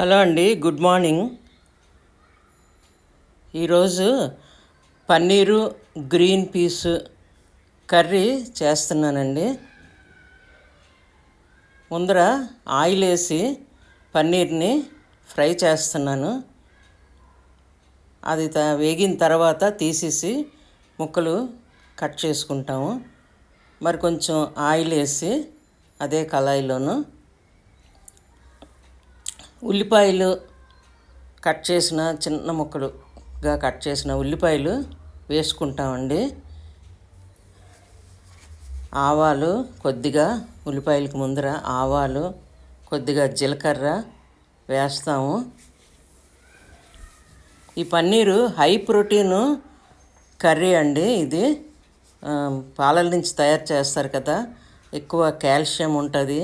Hello అండి good morning. ఈరోజు paneer green peas curry చేస్తున్నానండి. ముందర ఆయిల్ వేసి పన్నీర్ని ఫ్రై చేస్తున్నాను. అది త వేగిన తర్వాత తీసేసి ముక్కలు కట్ చేసుకుంటాము. మరి కొంచెం ఆయిల్ వేసి అదే కళాయిలోను ఉల్లిపాయలు కట్ చేసిన చిన్న ముక్కలుగా కట్ చేసిన ఉల్లిపాయలు వేసుకుంటామండి. ఆవాలు కొద్దిగా ఉల్లిపాయలకు ముందర ఆవాలు కొద్దిగా జీలకర్ర వేస్తాము. ఈ పన్నీరు హై ప్రోటీన్ కర్రీ అండి ఇది. పాలల నుంచి తయారు చేస్తారు కదా ఎక్కువ కాల్షియం ఉంటుంది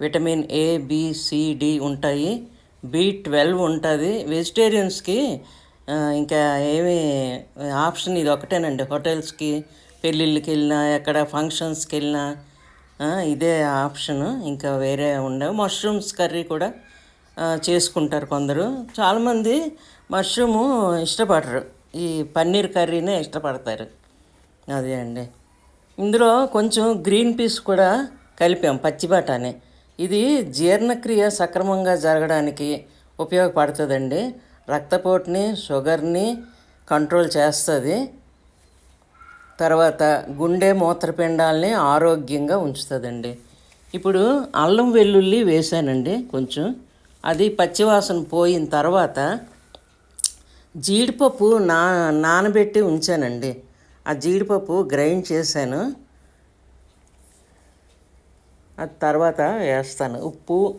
vitamin A B C D ఉంటాయి. బి ట్వెల్వ్ ఉంటుంది. వెజిటేరియన్స్కి ఇంకా ఏమి ఆప్షన్ ఇది ఒకటేనండి. హోటల్స్కి పెళ్ళిళ్ళకి వెళ్ళినా ఎక్కడ ఫంక్షన్స్కి వెళ్ళినా ఇదే ఆప్షన్. ఇంకా వేరే ఉండవు. మష్రూమ్స్ కర్రీ కూడా చేసుకుంటారు కొందరు. చాలామంది మష్రూము ఇష్టపడరు. ఈ పన్నీర్ కర్రీనే ఇష్టపడతారు. అదే అండి. ఇందులో కొంచెం గ్రీన్ పీస్ కూడా కలిపాం. పచ్చి బఠానీ. ఇది జీర్ణక్రియ సక్రమంగా జరగడానికి ఉపయోగపడుతుందండి. రక్తపోటుని షుగర్ని కంట్రోల్ చేస్తుంది. తర్వాత గుండె మూత్రపిండాలని ఆరోగ్యంగా ఉంచుతుందండి. ఇప్పుడు అల్లం వెల్లుల్లి వేసానండి కొంచెం. అది పచ్చివాసన పోయిన తర్వాత జీడిపప్పు నా నానబెట్టి ఉంచానండి. ఆ జీడిపప్పు గ్రైండ్ చేశాను. ఆ తర్వాత వేస్తాను. ఉప్పు.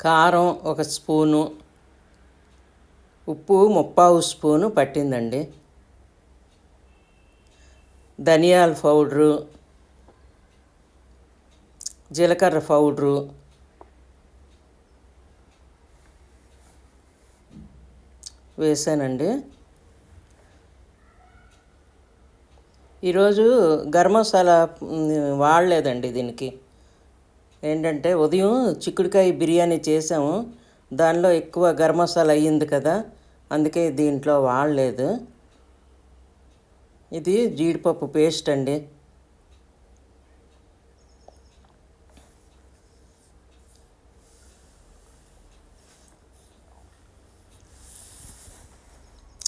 కారం ఒక స్పూను. ఉప్పు ముప్పావు స్పూను పట్టిందండి. ధనియాల పౌడరు. జీలకర్ర పౌడరు. వేసానండి. ఈరోజు గరం మసాలా వాడలేదండి దీనికి. ఏంటంటే ఉదయం చిక్కుడుకాయ బిర్యానీ చేసాము దానిలో ఎక్కువ గరం మసాలా అయ్యింది కదా అందుకే దీంట్లో వాడలేదు. ఇది జీడిపప్పు పేస్ట్ అండి.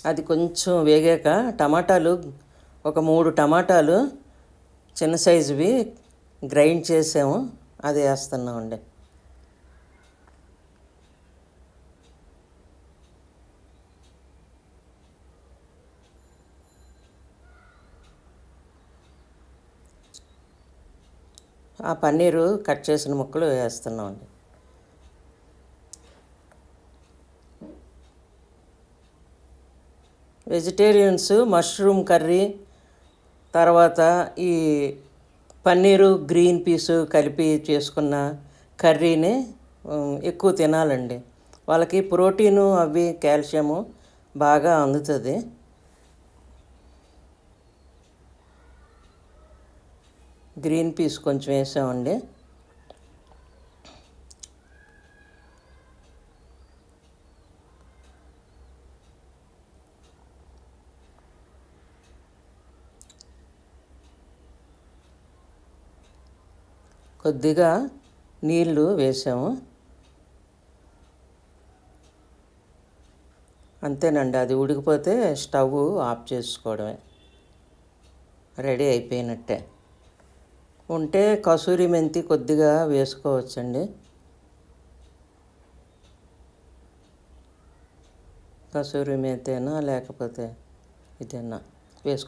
అది కొంచెం వేగాక టమాటాలు ఒక మూడు టమాటాలు చిన్న సైజువి గ్రైండ్ చేసాము. అది వేస్తున్నామండి. ఆ పన్నీరు కట్ చేసిన ముక్కలు వేస్తున్నామండి. వెజిటేరియన్స్ మష్రూమ్ కర్రీ తర్వాత ఈ పన్నీరు గ్రీన్ పీసు కలిపి చేసుకున్న కర్రీని ఎక్కువ తినాలండి. వాళ్ళకి ప్రోటీను అవి కాల్షియము బాగా అందుతుంది. గ్రీన్ పీస్ కొంచెం వేసామండి. కొద్దిగా నీళ్ళు వేసాము. అంతేనండి అది ఉడికిపోతే స్టవ్ ఆఫ్ చేసుకోవడమే. రెడీ అయిపోయినట్టే. ఉంటే కసూరి మెంతి కొద్దిగా వేసుకోవచ్చండి. కసూరి మెంతేనా లేకపోతే ఇదేనా వేసుకో